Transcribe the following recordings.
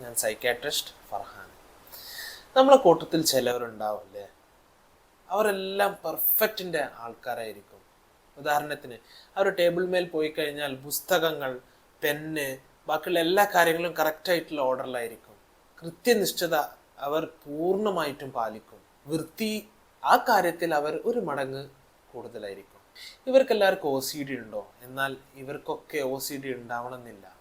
ഞാൻ സൈക്കാട്രിസ്റ്റ് ഫർഹാൻ. നമ്മളെ കൂട്ടത്തിൽ ചിലവരുണ്ടാവും അല്ലേ അവരെല്ലാം പെർഫെക്റ്റിന്റെ ആൾക്കാരായിരിക്കും. ഉദാഹരണത്തിന് അവർ ടേബിൾ മേൽ പോയി കഴിഞ്ഞാൽ പുസ്തകങ്ങൾ പെന്ന് ബാക്കിയുള്ള എല്ലാ കാര്യങ്ങളും കറക്റ്റായിട്ടുള്ള ഓർഡറിലായിരിക്കും കൃത്യനിഷ്ഠത അവർ പൂർണമായിട്ടും പാലിക്കും. വൃത്തി ആ കാര്യത്തിൽ അവർ ഒരു മടങ്ങ് കൂടുതലായിരിക്കും. ഇവർക്കെല്ലാവർക്കും ഒ സി ഡി ഉണ്ടോ? എന്നാൽ ഇവർക്കൊക്കെ ഒ സി ഡി ഉണ്ടാവണമെന്നില്ല.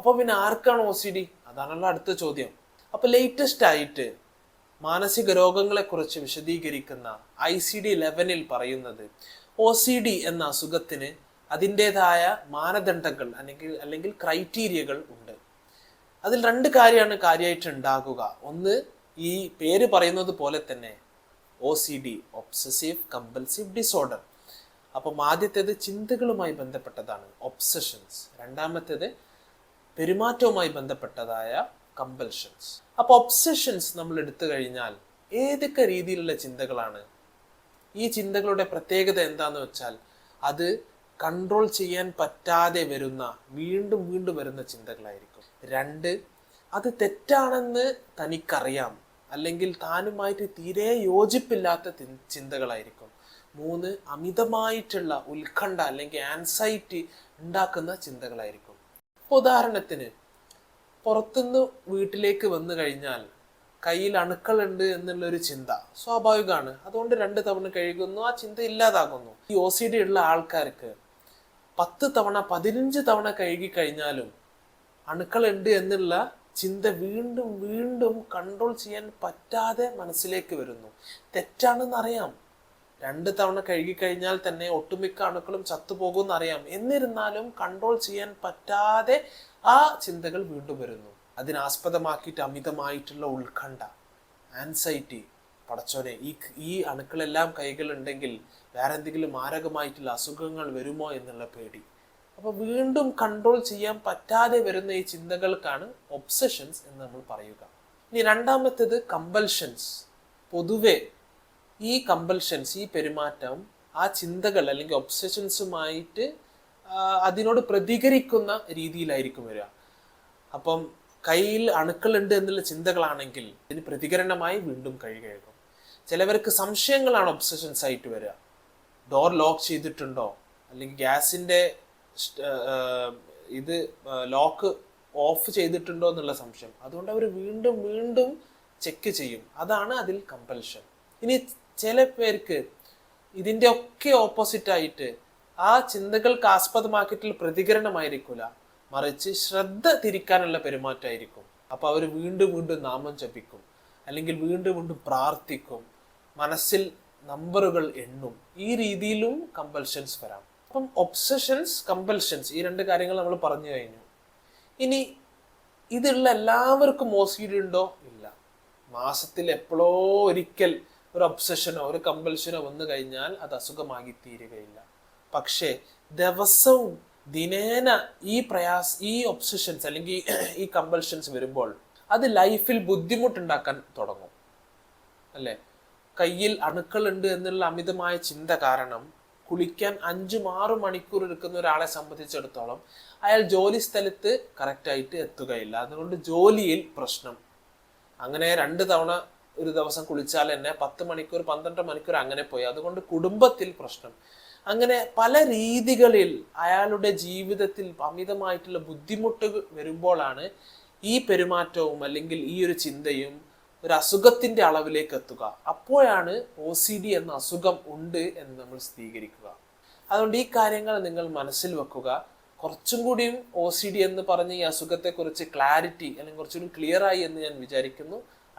അപ്പോൾ പിന്നെ ആർക്കാണ് ഒ സി ഡി അതാണല്ലോ അടുത്ത ചോദ്യം. അപ്പോൾ ലേറ്റസ്റ്റ് ആയിട്ട് മാനസിക രോഗങ്ങളെക്കുറിച്ച് വിശദീകരിക്കുന്ന ഐ സി ഡി ലെവനിൽ പറയുന്നത് ഒ സി ഡി എന്ന അസുഖത്തിന് അതിന്റെതായ മാനദണ്ഡങ്ങൾ അല്ലെങ്കിൽ അല്ലെങ്കിൽ ക്രൈറ്റീരിയകൾ ഉണ്ട്. അതിൽ രണ്ട് കാര്യമാണ് കാര്യമായിട്ട് ഉണ്ടാകുക. ഒന്ന് ഈ പേര് പറയുന്നത് പോലെ തന്നെ O C D obsessive compulsive disorder അപ്പം ആദ്യത്തേത് ചിന്തകളുമായി ബന്ധപ്പെട്ടതാണ്. ഒബ്സഷൻസ് രണ്ടാമത്തേത് പെരുമാറ്റവുമായി ബന്ധപ്പെട്ടതായ കമ്പൽഷൻസ് അപ്പോൾ ഒബ്സെഷൻസ് നമ്മൾ എടുത്തു കഴിഞ്ഞാൽ ഏതൊക്കെ രീതിയിലുള്ള ചിന്തകളാണ്? ഈ ചിന്തകളുടെ പ്രത്യേകത എന്താന്ന് വെച്ചാൽ അത് കൺട്രോൾ ചെയ്യാൻ പറ്റാതെ വരുന്ന വീണ്ടും വീണ്ടും വരുന്ന ചിന്തകളായിരിക്കും. രണ്ട് അത് തെറ്റാണെന്ന് തനിക്കറിയാം. അല്ലെങ്കിൽ താനുമായിട്ട് തീരെ യോജിപ്പില്ലാത്ത ചിന്തകളായിരിക്കും. മൂന്ന് അമിതമായിട്ടുള്ള ഉത്കണ്ഠ അല്ലെങ്കിൽ ആൻസൈറ്റി ഉണ്ടാക്കുന്ന ചിന്തകളായിരിക്കും. ഉദാഹരണത്തിന് പുറത്തുനിന്ന് വീട്ടിലേക്ക് വന്നു കഴിഞ്ഞാൽ കയ്യിൽ അണുക്കളുണ്ട് എന്നുള്ളൊരു ചിന്ത സ്വാഭാവികമാണ്. അതുകൊണ്ട് രണ്ട് തവണ കഴുകുന്നു ആ ചിന്ത ഇല്ലാതാകുന്നു. ഈ ഒ സി ഡി ഉള്ള ആൾക്കാർക്ക് പത്ത് തവണ പതിനഞ്ച് തവണ കഴുകി കഴിഞ്ഞാലും അണുക്കളുണ്ട് എന്നുള്ള ചിന്ത വീണ്ടും വീണ്ടും കൺട്രോൾ ചെയ്യാൻ പറ്റാതെ മനസ്സിലേക്ക് വരുന്നു. തെറ്റാണെന്ന് അറിയാം രണ്ട് തവണ കഴുകി കഴിഞ്ഞാൽ തന്നെ ഒട്ടുമിക്ക അണുക്കളും ചത്തുപോകുമെന്ന് അറിയാം. എന്നിരുന്നാലും കൺട്രോൾ ചെയ്യാൻ പറ്റാതെ ആ ചിന്തകൾ വീണ്ടും വരുന്നു. അതിനാസ്പദമാക്കിയിട്ട് അമിതമായിട്ടുള്ള ഉത്കണ്ഠ ആൻസൈറ്റി പടച്ചോനെ ഈ ഈ അണുക്കളെല്ലാം കൈകളുണ്ടെങ്കിൽ വേറെ എന്തെങ്കിലും മാരകമായിട്ടുള്ള അസുഖങ്ങൾ വരുമോ എന്നുള്ള പേടി. അപ്പോൾ വീണ്ടും കൺട്രോൾ ചെയ്യാൻ പറ്റാതെ വരുന്ന ഈ ചിന്തകൾക്കാണ് ഒബ്സഷൻസ് എന്ന് നമ്മൾ പറയുക. ഇനി രണ്ടാമത്തേത് കമ്പൽഷൻസ് പൊതുവെ ഈ കമ്പൽഷൻസ് ഈ പെരുമാറ്റം ആ ചിന്തകൾ അല്ലെങ്കിൽ ഒബ്സഷൻസുമായിട്ട് അതിനോട് പ്രതികരിക്കുന്ന രീതിയിലായിരിക്കും വരിക. അപ്പം കയ്യിൽ അണുക്കളുണ്ട് എന്നുള്ള ചിന്തകളാണെങ്കിൽ ഇതിന് പ്രതികരണമായി വീണ്ടും കഴി കഴുകും ചിലവർക്ക് സംശയങ്ങളാണ് ഒബ്സഷൻസ് ആയിട്ട് വരിക. ഡോർ ലോക്ക് ചെയ്തിട്ടുണ്ടോ? അല്ലെങ്കിൽ ഗ്യാസിന്റെ ഇത് ലോക്ക് ഓഫ് ചെയ്തിട്ടുണ്ടോ എന്നുള്ള സംശയം. അതുകൊണ്ട് അവർ വീണ്ടും വീണ്ടും ചെക്ക് ചെയ്യും. അതാണ് അതിൽ കമ്പൽഷൻ ഇനി ചില പേർക്ക് ഇതിന്റെ ഒക്കെ ഓപ്പോസിറ്റ് ആയിട്ട് ആ ചിന്തകൾക്ക് ആസ്പദമാക്കിയിട്ടുള്ള പ്രതികരണമായിരിക്കില്ല മറിച്ച് ശ്രദ്ധ തിരിക്കാനുള്ള പെരുമാറ്റമായിരിക്കും. അപ്പോൾ അവർ വീണ്ടും വീണ്ടും നാമം ജപിക്കും. അല്ലെങ്കിൽ വീണ്ടും വീണ്ടും പ്രാർത്ഥിക്കും. മനസ്സിൽ നമ്പറുകൾ എണ്ണും. ഈ രീതിയിലും കമ്പൽഷൻസ് വരാം. അപ്പം ഒബ്സഷൻസ് കമ്പൽഷൻസ് ഈ രണ്ട് കാര്യങ്ങൾ നമ്മൾ പറഞ്ഞു കഴിഞ്ഞു. ഇനി ഇതുള്ള എല്ലാവർക്കും ഒ ഉണ്ടോ? ഇല്ല. മാസത്തിൽ എപ്പോഴോ ഒരിക്കൽ ഒരു ഒബ്സഷനോ ഒരു കമ്പൽഷനോ വന്നു കഴിഞ്ഞാൽ അത് അസുഖമാക്കി തീരുകയില്ല പക്ഷേ ദിവസവും ദിനേന ഈ പ്രയാസ് ഈ ഒബ്സഷൻസ് അല്ലെങ്കിൽ ഈ കമ്പൽഷൻസ് വരുമ്പോൾ അത് ലൈഫിൽ ബുദ്ധിമുട്ടുണ്ടാക്കാൻ തുടങ്ങും. അല്ലേ? കയ്യിൽ അണുക്കളുണ്ട് എന്നുള്ള അമിതമായ ചിന്ത കാരണം കുളിക്കാൻ അഞ്ചും ആറു മണിക്കൂർ എടുക്കുന്ന ഒരാളെ സംബന്ധിച്ചിടത്തോളം അയാൾ ജോലി സ്ഥലത്ത് കറക്റ്റായിട്ട് എത്തുകയില്ല. അതുകൊണ്ട് ജോലിയിൽ പ്രശ്നം. അങ്ങനെ രണ്ട് തവണ ഒരു ദിവസം കുളിച്ചാൽ തന്നെ പത്ത് മണിക്കൂർ പന്ത്രണ്ട് മണിക്കൂർ അങ്ങനെ പോയി. അതുകൊണ്ട് കുടുംബത്തിൽ പ്രശ്നം. അങ്ങനെ പല രീതികളിൽ അയാളുടെ ജീവിതത്തിൽ അമിതമായിട്ടുള്ള ബുദ്ധിമുട്ട് വരുമ്പോഴാണ് ഈ പെരുമാറ്റവും അല്ലെങ്കിൽ ഈ ഒരു ചിന്തയും ഒരു അസുഖത്തിന്റെ അളവിലേക്ക് എത്തുക. അപ്പോഴാണ് ഒ സി ഡി എന്ന അസുഖം ഉണ്ട് എന്ന് നമ്മൾ സ്ഥിരീകരിക്കുക. അതുകൊണ്ട് ഈ കാര്യങ്ങൾ നിങ്ങൾ മനസ്സിൽ വെക്കുക. കുറച്ചും കൂടിയും ഒ സി ഡി എന്ന് പറഞ്ഞ ഈ അസുഖത്തെക്കുറിച്ച് ക്ലാരിറ്റി അല്ലെങ്കിൽ കുറച്ചുകൂടി ക്ലിയർ ആയി എന്ന് ഞാൻ വിചാരിക്കുന്നു.